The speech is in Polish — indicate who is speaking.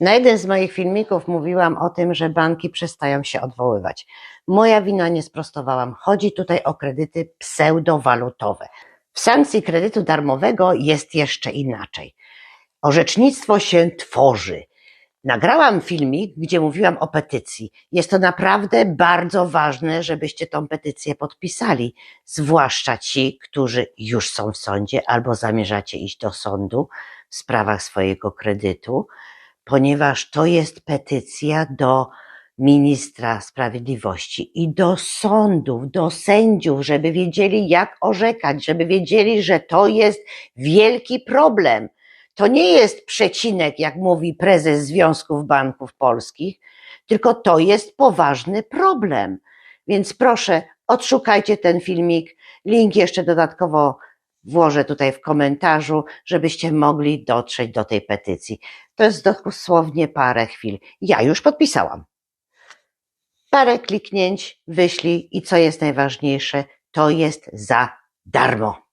Speaker 1: Na jeden z moich filmików mówiłam o tym, że banki przestają się odwoływać. Moja wina nie sprostowałam. Chodzi tutaj o kredyty pseudowalutowe. W sankcji kredytu darmowego jest jeszcze inaczej. Orzecznictwo się tworzy. Nagrałam filmik, gdzie mówiłam o petycji. Jest to naprawdę bardzo ważne, żebyście tą petycję podpisali, zwłaszcza ci, którzy już są w sądzie albo zamierzacie iść do sądu w sprawach swojego kredytu, ponieważ to jest petycja do ministra sprawiedliwości i do sądów, do sędziów, żeby wiedzieli, jak orzekać, żeby wiedzieli, że to jest wielki problem. To nie jest przecinek, jak mówi prezes Związków Banków Polskich, tylko to jest poważny problem. Więc proszę, odszukajcie ten filmik. Link jeszcze dodatkowo włożę tutaj w komentarzu, żebyście mogli dotrzeć do tej petycji. To jest dosłownie parę chwil. Ja już podpisałam. Parę kliknięć, wyślij i co jest najważniejsze, to jest za darmo.